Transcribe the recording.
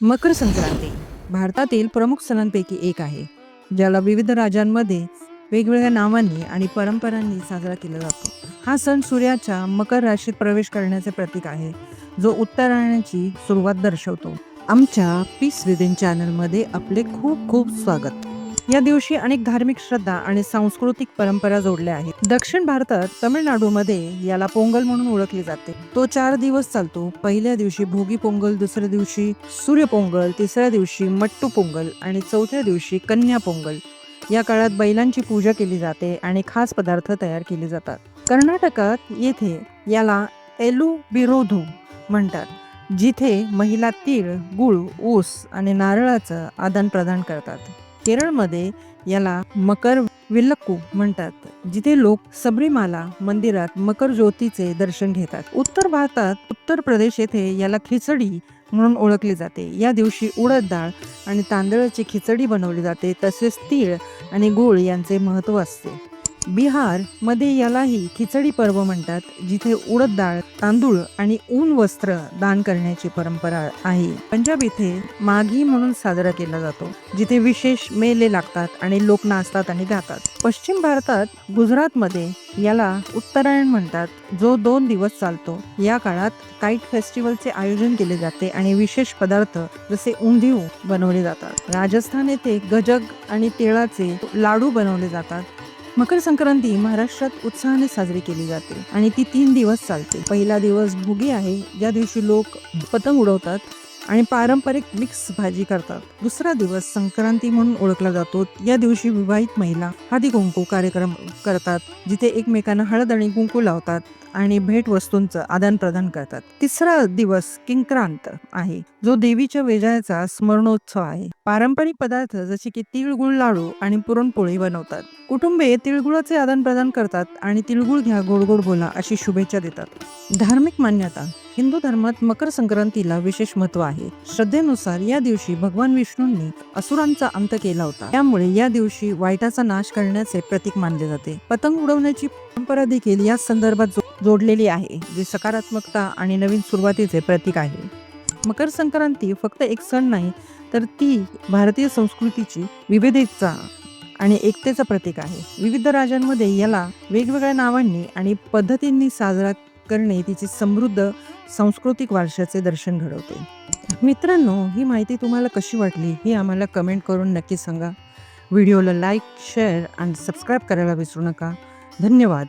मकर संक्रांती भारतातील प्रमुख सणांपैकी एक आहे ज्याला विविध राज्यांमध्ये वेगवेगळ्या नावांनी आणि परंपरांनी साजरा केला जातो. हा सण सूर्याच्या मकर राशीत प्रवेश करण्याचे प्रतीक आहे जो उत्तरायणाची सुरुवात दर्शवतो. आमच्या पीस विदिन चॅनलमध्ये आपले खूप खूप स्वागत. या दिवशी अनेक धार्मिक श्रद्धा आणि सांस्कृतिक परंपरा जोडल्या आहेत. दक्षिण भारतात तमिळनाडूमध्ये याला पोंगल म्हणून ओळखले जाते. तो चार दिवस चालतो. पहिल्या दिवशी भोगी पोंगल दुसऱ्या दिवशी सूर्य पोंगल तिसऱ्या दिवशी मट्टू पोंगल आणि चौथ्या दिवशी कन्या पोंगल. या काळात बैलांची पूजा केली जाते आणि खास पदार्थ तयार केले जातात. कर्नाटकात येथे याला एलू बिरोधू म्हणतात जिथे महिला तीळ गुळ ऊस आणि नारळाचं आदान प्रदान करतात. केरळमध्ये याला मकर विल्लक्कू म्हणतात जिथे लोक सबरीमाला मंदिरात मकर ज्योतीचे दर्शन घेतात. उत्तर भारतात उत्तर प्रदेश येथे याला खिचडी म्हणून ओळखली जाते. या दिवशी उडद डाळ आणि तांदळाची खिचडी बनवली जाते तसेच तीळ आणि गूळ यांचे महत्त्व असते. बिहारमध्ये यालाही खिचडी पर्व म्हणतात जिथे उडद डाळ तांदूळ आणि ऊन वस्त्र दान करण्याची परंपरा आहे. पंजाब इथे माघी म्हणून साजरा केला जातो जिथे विशेष मेले लागतात आणि लोक नाचतात आणि गातात. पश्चिम भारतात गुजरातमध्ये याला उत्तरायण म्हणतात जो दोन दिवस चालतो. या काळात काईट फेस्टिवलचे आयोजन केले जाते आणि विशेष पदार्थ जसे उंधीव बनवले जातात. राजस्थान येथे गजग आणि तिळाचे लाडू बनवले जातात. मकर संक्रांती महाराष्ट्रात उत्साहाने साजरी केली जाते आणि ती तीन दिवस चालते. पहिला दिवस भुगी आहे. ज्या दिवशी लोक पतंग उडवतात आणि पारंपरिक मिक्स भाजी करतात. दुसरा दिवस संक्रांती म्हणून ओळखला जातो. या दिवशी विवाहित महिला हळदी कुंकू कार्यक्रम करतात जिथे एकमेकांना हळद आणि कुंकू लावतात आणि भेट वस्तूंचं आदान प्रदान करतात. तिसरा दिवस किंक्रांत आहे जो देवीच्या विजयाचा स्मरणोत्सव आहे. पारंपरिक पदार्थ जसे की तिळगुळ लाडू आणि पुरणपोळी बनवतात. कुटुंबे तिळगुळाचे आदान प्रदान करतात आणि तिळगुळ घ्या गोड गोड बोला अशी शुभेच्छा देतात. धार्मिक मान्यता हिंदू धर्मात मकर संक्रांतीला विशेष महत्त्व आहे. श्रद्धेनुसार या दिवशी भगवान विष्णूंनी असुरांचा अंत केला होता. त्यामुळे या दिवशी वाईटाचा नाश करण्याचे प्रतीक मानले जाते. पतंग उडवण्याची परंपरा देखील या संदर्भात जो- जोडलेली आहे जी सकारात्मकता आणि नवीन सुरुवातीचे प्रतीक आहे. मकर संक्रांती फक्त एक सण नाही तर ती भारतीय संस्कृतीची विविधतेचा आणि एकतेचं प्रतीक आहे. विविध राज्यांमध्ये याला वेगवेगळ्या नावांनी आणि पद्धतींनी साजरा करणे तिची समृद्ध सांस्कृतिक वारशाचे दर्शन घडवते. मित्रांनो ही माहिती तुम्हाला कशी वाटली ही आम्हाला कमेंट करून नक्की सांगा. व्हिडिओला लाईक शेअर आणि सबस्क्राईब करायला विसरू नका. धन्यवाद.